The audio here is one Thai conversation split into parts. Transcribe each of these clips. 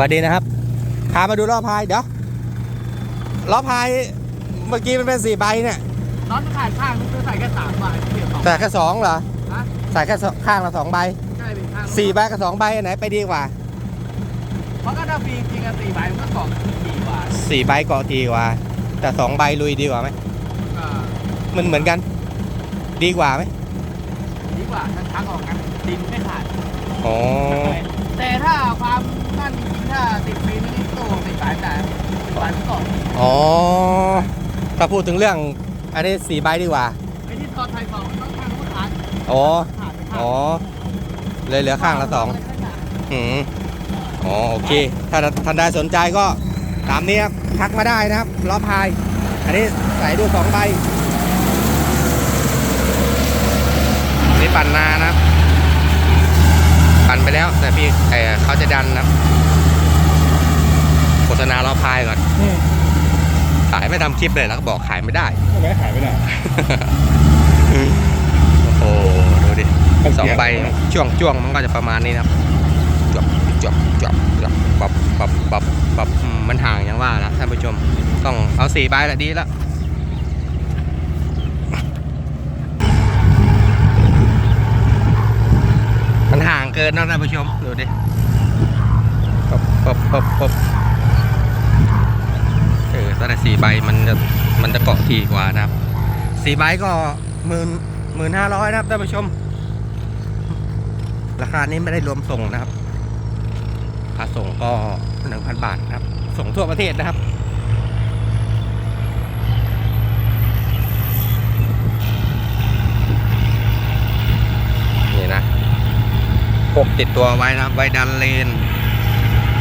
สวัสดีนะครับ พามาดูล้อพายเดี๋ยวล้อพายเมื่อกี้มันเป็นสี่ใบเนี่ยน็อตขาดข้างนึงจะใส่แค่สามใบเพียงสองใส่แค่สองเหรอฮะใส่แค่สองข้างละสองใบใช่เป็นข้างสี่ใบกับสองใบอันไหนไปดีกว่า เพราะก็ถ้าฟรีจริงอะสี่ใบมันก็สองสี่บาทสี่ใบเกาะทีกว่า แต่สองใบลุยดีกว่าไหมก็มันเหมือนกัน ดีกว่าไหมดีกว่าถ้าชักออกกันดินไม่ขาดอ๋อ แต่ถ้าความนั่นจริงๆถ้าติดฟรีนี่โต้สี่ใบแต่สี่ใบมันก่อนอ๋อ ถ้าพูดถึงเรื่องอันนี้สี่ใบดีกว่า ไอ้ที่ตอนไทยบอกมันต้องข้างนู้นขาดอ๋อ ขาดไปข้างอ๋อ เลยเหลือข้างละสอง อืมอ๋อโอเค ถ้าท่านใดสนใจก็ตามนี้ครับ ทักมาได้นะครับล้อพาย อันนี้ใส่ดูสองใบอันนี้ปั่นนานะครับ ปั่นไปแล้ว แต่พี่เอ่อเขาจะดันนะครับโฆษณาล้อพายก่อนอืมขายไม่ทำคลิปเลยแล้วก็บอกขายไม่ได้ทำไมขายไม่ได้ โอ้โหดูดิสองใบช่วงช่วงมันก็จะประมาณนี้นะครับจบจบจบจบปับปับปับปับอืมมันห่างอย่างว่านะท่านผู้ชม ต้องเอาสี่ใบละดีแล้วมั นห่างเกินนะท่านผู้ชม ดูดิปบปบปบปบเออถ้าได้สี่ใบมันจะมันจะเกาะทีกว่านะครับสี่ใบก็หมื่นหมื่นห้าร้อยนะครับท่านผู้ชม ราคานี้ไม่ได้รวมส่งนะครับค่าส่งก็หนึ่งพันบาทนะครับ ส่งทั่วประเทศนะครับ นี่นะพก ติดตัวไว้นะครับ ไว้ดันเลน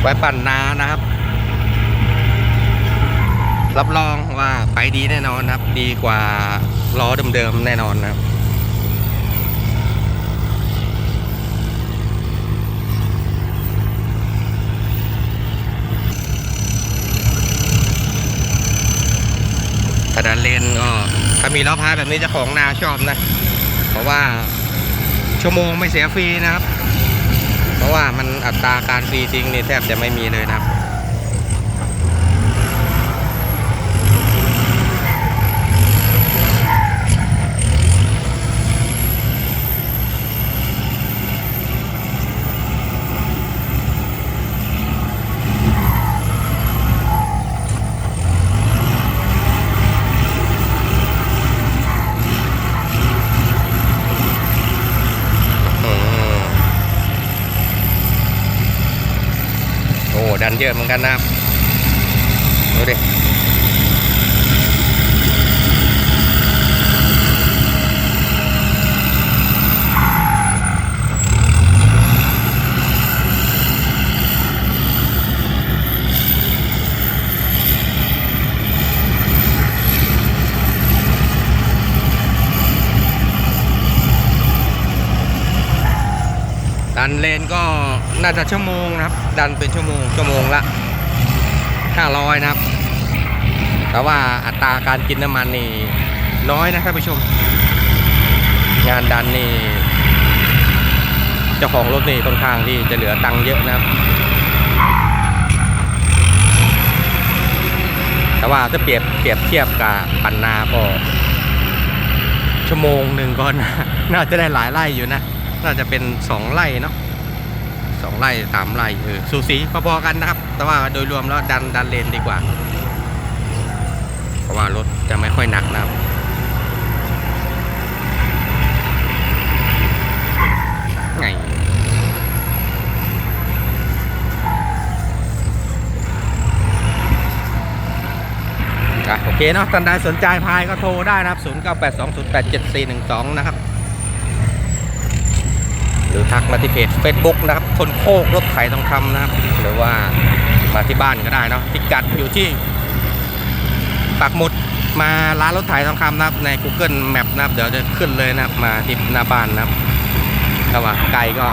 ไว้ปั่นนานะครับ รับรองว่าไปดีแน่นอนครับ ดีกว่าล้อเดิมๆแน่นอนนะครับถ้าดันเลนก็ถ้ามีล้อพายแบบนี้จะของนาชอบนะ เพราะว่าชั่วโมงไม่เสียฟรีนะครับ เพราะว่ามันอัตราการฟรีทิ้งนี่แทบจะไม่มีเลยนะครับ กันเยอะเหมือนกันนะครับดูดิ นเลนก็น่าจะชั่วโมงนะครับ ดันเป็นชั่วโมงชั่วโมงละ500นะครับ แต่ว่าอัตราการกินน้ำมันนี่น้อยนะท่านผู้ชม งานดันนี่เจ้าของรถนี่ค่อนข้างที่จะเหลือตังค์เยอะนะครับ แต่ว่าถ้าเปรียบเปรียบเทียบกับปันนาก็ชั่วโมงหนึ่งก็น่าน่าจะได้หลายไร่อยู่นะ น่าจะเป็นสองไร่เนาะสองไร่สามไร่เออสูสีพอๆกันนะครับ แต่ว่าโดยรวมแล้วดันดันเลนดีกว่า เพราะว่ารถจะไม่ค่อยหนักนะครับไงโอเคเนาะท่านใดสนใจพายก็โทรได้นะครับ 0982087412 นะครับ หรือทักมาที่เพจ Facebook นะครับคนโคกรถไถทองคำนะครับ หรือว่ามาที่บ้านก็ได้เนาะพิกัดอยู่ที่ปักหมุดมาร้านรถไถทองคำนะครับ ใน Google Map นะครับ เดี๋ยวจะขึ้นเลยนะครับ มาที่หน้าบ้านนะครับถ้าว่าไกลก็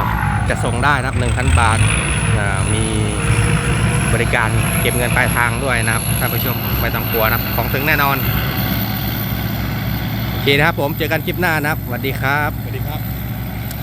จะส่งได้นะครับ1,000 บาทมีบริการเก็บเงินปลายทางด้วยนะครับท่านผู้ชมไม่ต้องกลัวนะครับของถึงแน่นอนโอเคนะครับผมเจอกันคลิปหน้านะครับสวัสดีครับ